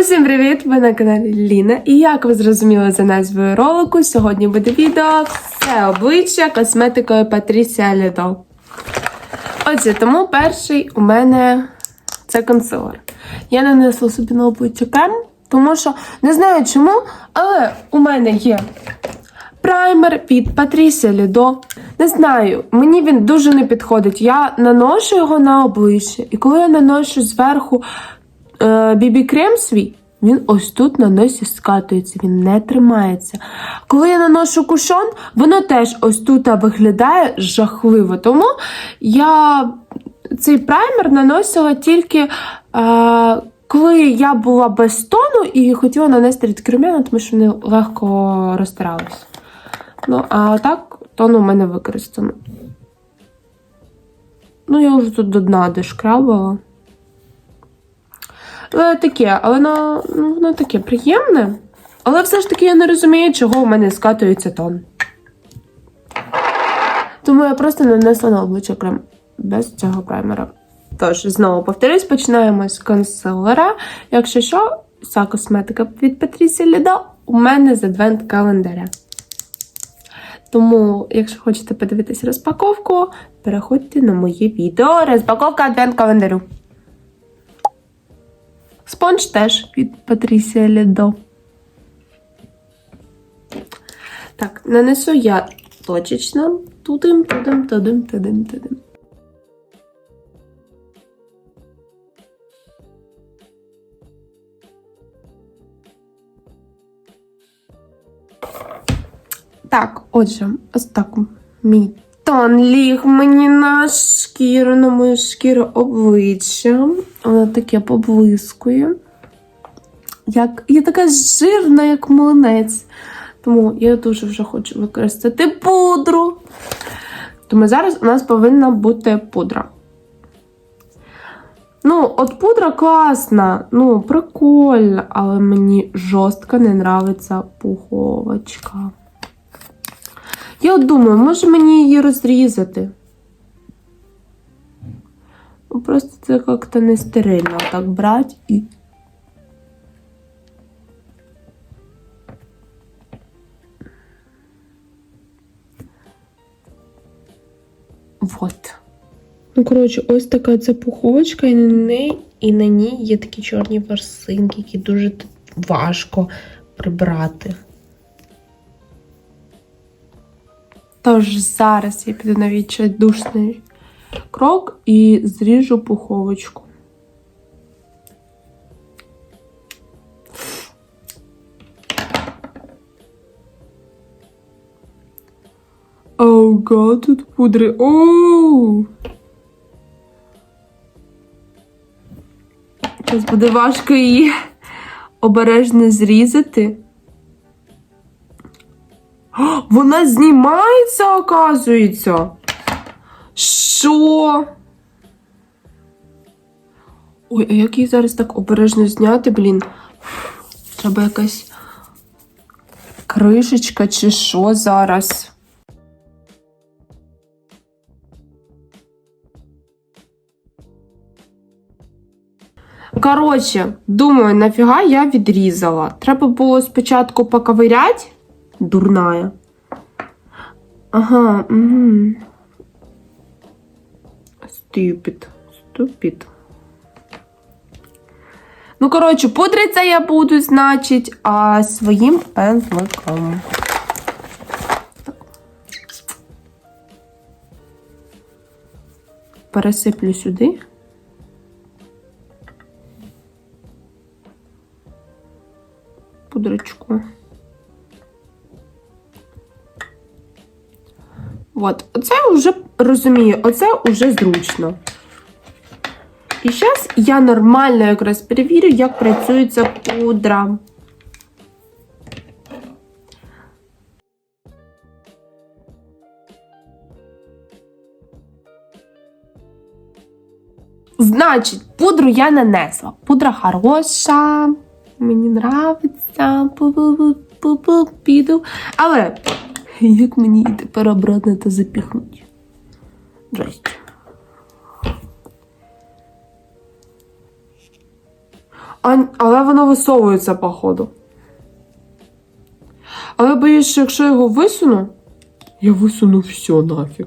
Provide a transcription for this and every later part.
Усім привіт! Ви на каналі Ліна. І як ви зрозуміли за назвою ролику, сьогодні буде відео все обличчя косметикою Патрісія Лідо. Отже, тому перший у мене це консилер. Я нанесла собі на обличчя крем, тому що не знаю чому, але у мене є праймер від Патрісія Лідо. Не знаю, мені він дуже не підходить. Я наношу його на обличчя, і коли я наношу зверху е, бібі-крем свій, він ось тут на носі скатується, він не тримається. Коли я наношу кушон, воно теж ось тут виглядає жахливо. Тому я цей праймер наносила тільки. Е, коли я була без тону і хотіла нанести рідкі рум'яна, тому що вони легко розтиралися. Ну, а так, тон у мене використано. Ну, я вже тут до дна дошкрабала. Але таке, але воно, ну, воно таке приємне. Але все ж таки я не розумію, чого у мене скатується тон. Тому я просто нанесла на обличчя крем без цього праймера. Тож, знову повторюсь, починаємо з консилера. Якщо що, вся косметика від Патрісі Лідо у мене з адвент календаря. Тому, якщо хочете подивитися розпаковку, переходьте на моє відео. Розпаковка адвент календарю. Спонж теж від Патрісія Лідо. Так, нанесу я точечно. Тудим, тудим, тудим, тудим, тудим. Так, отже, ось так мій тон ліг мені на шкіру, на мою шкіру обличчя. Вона таке поблискує. Як, я така жирна, як млинець. Тому я дуже вже хочу використати пудру. Тому зараз у нас повинна бути пудра. Ну, от пудра класна, ну, прикольна, але мені жорстко не нравиться пуховочка. Я от думаю, може мені її розрізати? Ну, Просто це як-то не стерильно так брати і. Вот. Ну, коротше, ось така ця пуховочка, і на неї, і на ній є такі чорні ворсинки, які дуже важко прибрати. Тож зараз я піду на відчайдушний крок і зріжу пуховочку. Ого, тут пудри. Оу! Зараз буде важко її обережно зрізати. Вона знімається, оказується. Що? Ой, а як її зараз так обережно зняти, блін? Треба якась кришечка чи що зараз? Коротше, думаю, нафіга я відрізала. Треба було спочатку поковиряти. Дурная. Ага, угу. Ступід. Ступід. Ну, коротше, пудриться я буду, значить, а своїм пензликом. Пересиплю сюди. От, оце вже розумію, оце вже зручно. І зараз я нормально якраз перевірю, як працює ця пудра. Значить, пудру я нанесла. Пудра хороша, мені нравиться. Піду. Але як мені її тепер обратно та запіхнути? Здрасте. А, але воно висовується, походу. Але боюсь, що якщо я його висуну, я висуну все нафіг.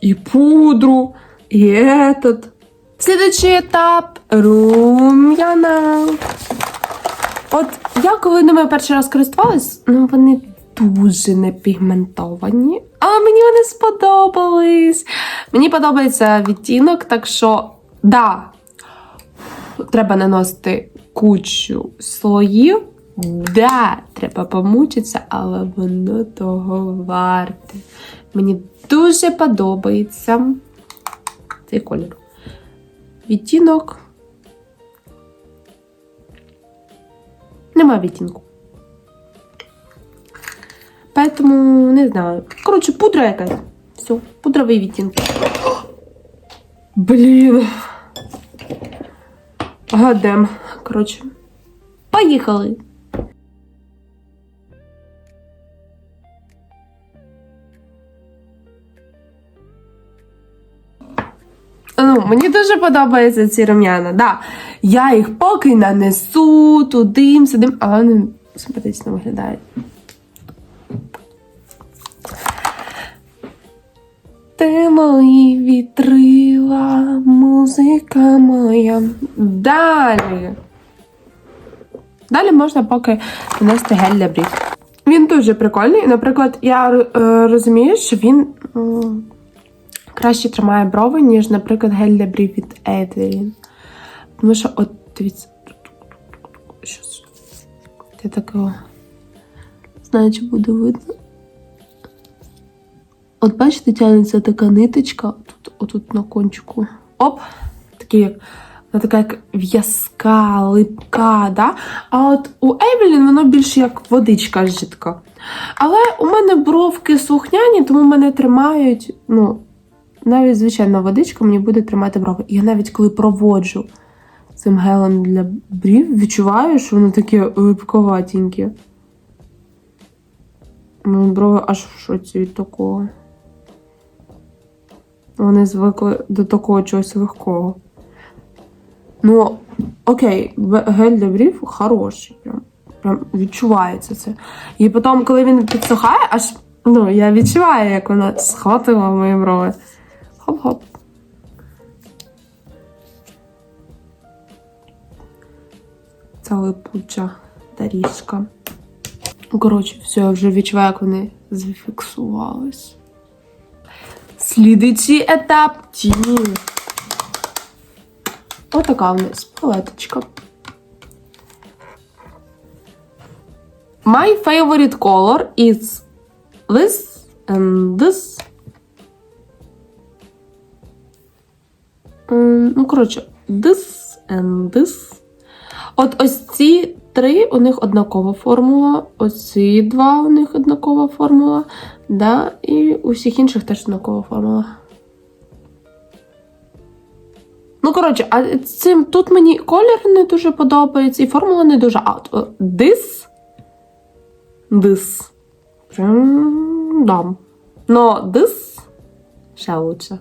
І пудру, і этот. Слідуючий етап рум'яна. От я коли ними перший раз користувалась, ну вони дуже не пігментовані. Але мені вони сподобались. Мені подобається відтінок, так що да, треба наносити кучу слоїв. Да, треба помучитися, але воно того варте. Мені дуже подобається цей колір. Відтінок. Нема відтінку. Поэтому не знаю. Коротше, пудра якась. Все, пудровий відтінок. Блін. Гадем. Коротше. Поїхали. Ну, мені дуже подобаються ці рум'яна. Да. Я їх поки нанесу туди, сюди, але вони симпатично виглядають. Вітрила, музика моя. Далі. Далі можна поки нанести гель для брів. Він дуже прикольний. Наприклад, я е, розумію, що він краще тримає брови, ніж, наприклад, гель для брів від Evelyn. Тому що, от, дивіться. Щось. Я такого. Знаю, чи буде видно. От бачите, тягнеться така ниточка, отут на кончику. Оп! Такий, як, вона така як в'язка, липка, да? А от у Евелін воно більше як водичка жидка. Але у мене бровки слухняні, тому мене тримають, ну, навіть звичайна водичка мені буде тримати брови. Я навіть коли проводжу цим гелем для брів, відчуваю, що воно таке липковатеньке. Мої брови аж в шоці від такого. Вони звикли до такого чогось легкого. Ну, окей, гель для брів хороший. Прям, прям відчувається це. І потім, коли він підсухає, аж ну, я відчуваю, як вона схватила мої брови. Хоп-хоп. Це липуча доріжка. Коротше, все, я вже відчуваю, як вони зафіксувались. Слідуючий етап тіні. Отака у нас палеточка. My favorite color is this and this. Ну, коротше, this and this. От ось ці три у них однакова формула, оці два у них однакова формула, да, і у всіх інших теж однакова формула. Ну, коротше, а цим тут мені колір не дуже подобається, і формула не дуже. А this, this. Прям дам. Но this ще лучше.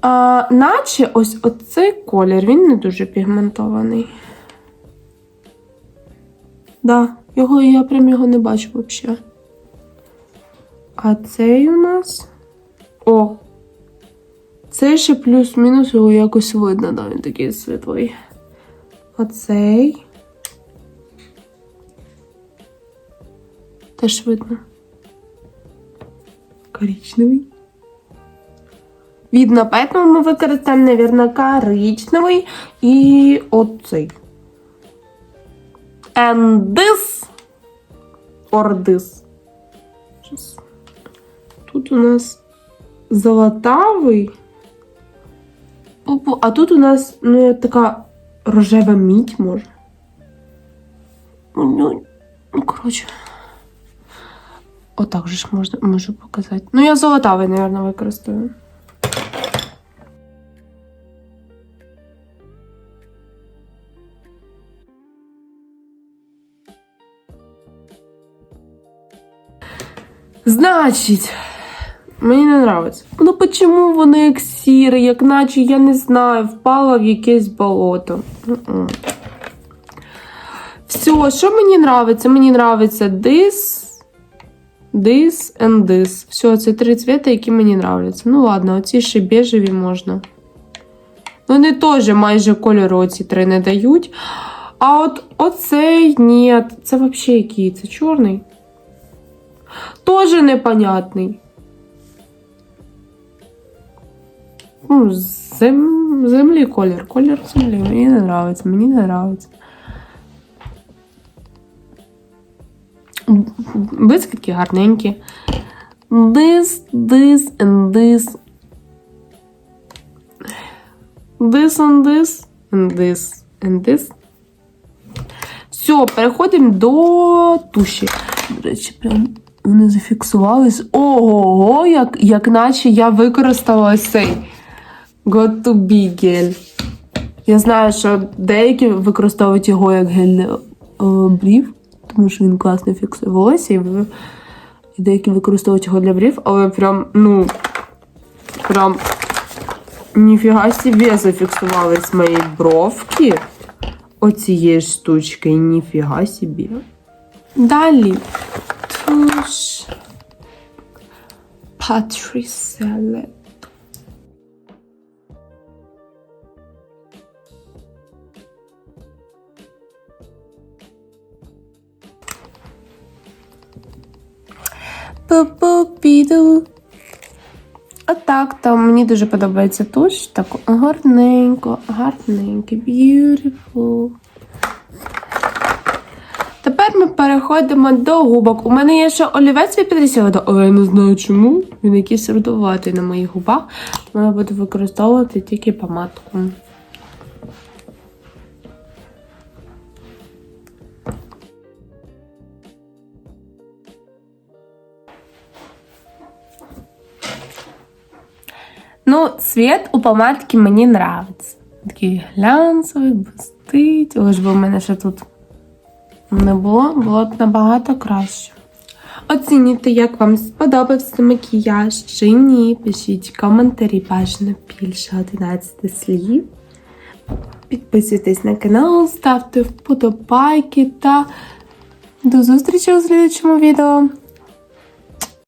А, наче ось оцей колір, він не дуже пігментований. Да, його я прям його не бачу взагалі. А цей у нас. О! Цей ще плюс-мінус його якось видно, да, він такий світлий. А цей. Теж видно. Коричневий. Видно, поэтому ми використаємо, наверное, коричневий і оцей. And this or this. Тут у нас золотавий. А тут у нас ну, така рожева мідь, може. Ну, ну, коротше. Отак же ж можна, можу показати. Ну, я золотавий, мабуть, використаю. Значить, Мені не подобається. Ну чому вони як сірі, як наче, я не знаю, впала в якесь болото. Все, що мені подобається? Мені подобається this, this and this. Все, це три цвіта, які мені подобаються. Ну ладно, оці ще бежеві можна. Вони теж майже кольору оці три не дають. А от оцей ні. Це взагалі який? Це чорний? Тоже непонятний. Ну, зем... землі колір. Колір землі. Мені не нравиться, мені не нравиться. Блискітки гарненькі. This, this and this. This and this and this and this. Все, переходимо до туші. До речі, прям вони зафіксувались. Ого, як, як наче я використала цей Got to be гель. Я знаю, що деякі використовують його як гель е, брів, тому що він класно фіксує волосся, і деякі використовують його для брів, але прям, ну, прям ніфіга собі зафіксувались мої бровки оцієї штучки, ніфіга собі. Далі туш Патріселет. Пу-пу-піду. Отак, там мені дуже подобається туш. Так гарненько, гарненько, beautiful. Тепер ми переходимо до губок. У мене є ще олівець від Петрісіода, але я не знаю чому. Він якийсь рудуватий на моїх губах. Тому я буду використовувати тільки помадку. Ну, цвет у помадки мені нравиться. Такий глянцевий, блистить. Ось би в мене ще тут не було, було б набагато краще. Оцінюйте, як вам сподобався макіяж чи ні. Пишіть коментарі бажано більше 11 слів. Підписуйтесь на канал, ставте вподобайки та до зустрічі у слідчому відео.